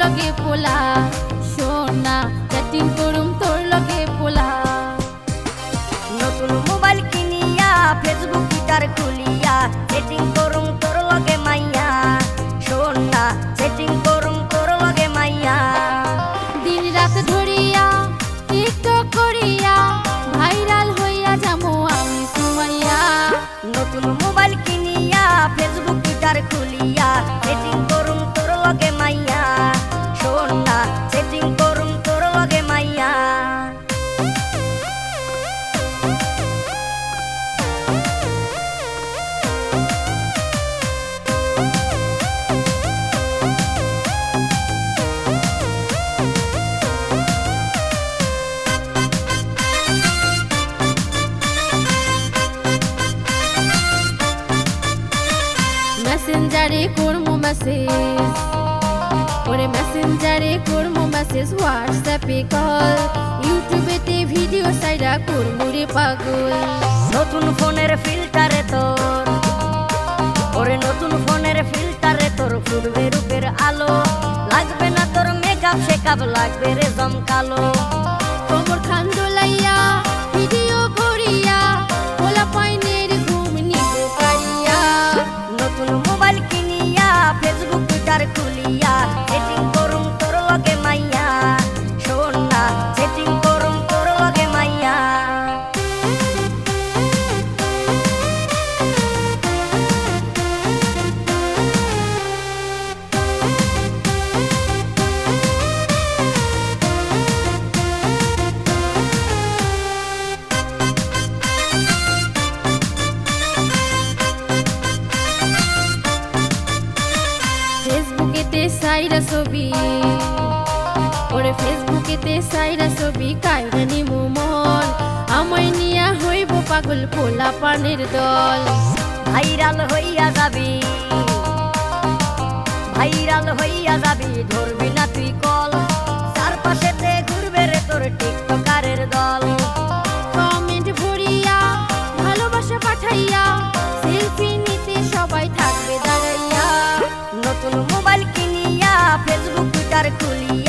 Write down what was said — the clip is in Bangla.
লগে পোলা। সোনা চ্যাটিং করুম তোর লগে পোলা। নতুন মোবাইল কিনিয়া ফেসবুক টুইটার খুলিয়া সেটিং করুম তোর লগে মাইয়া। শোন না সেটিং করুম তোর লগে মাইয়া। দিন রাত ধরিয়া টিকটক করিয়া ভাইরাল হইয়া যামো আমি সুমাইয়া। নতুন মোবাইল কিনিয়া ফেসবুক টুইটার খুলিয়া মেসেঞ্জারে করমু মেসেজ ওরে মেসেঞ্জারে করমু মেসেজ হোয়াটসঅ্যাপে কল ইউটিউবেতে ভিডিও সাইডা করমু রে পাগল। নতুন ফোনের ফিল্টারে তোর। ওরে নতুন ফোনের ফিল্টারে তোর ফুটবে রূপের আলো। লাগবে না তোর মেকআপ শেকআপ লাগবে রে জমকালো। কোমর খান দোলাইয়া ফেসবুক টুইটার সাইরা ছবি। ওরে ফেসবুকেতে সাইরা ছবি কাইরা নিমু মন আমায় নিয়া হইব পাগল পোলা পানের দল। ভাইরাল হইয়া যাবি, ভাইরাল হইয়া যাবি, ধরবি না তুই Herculean.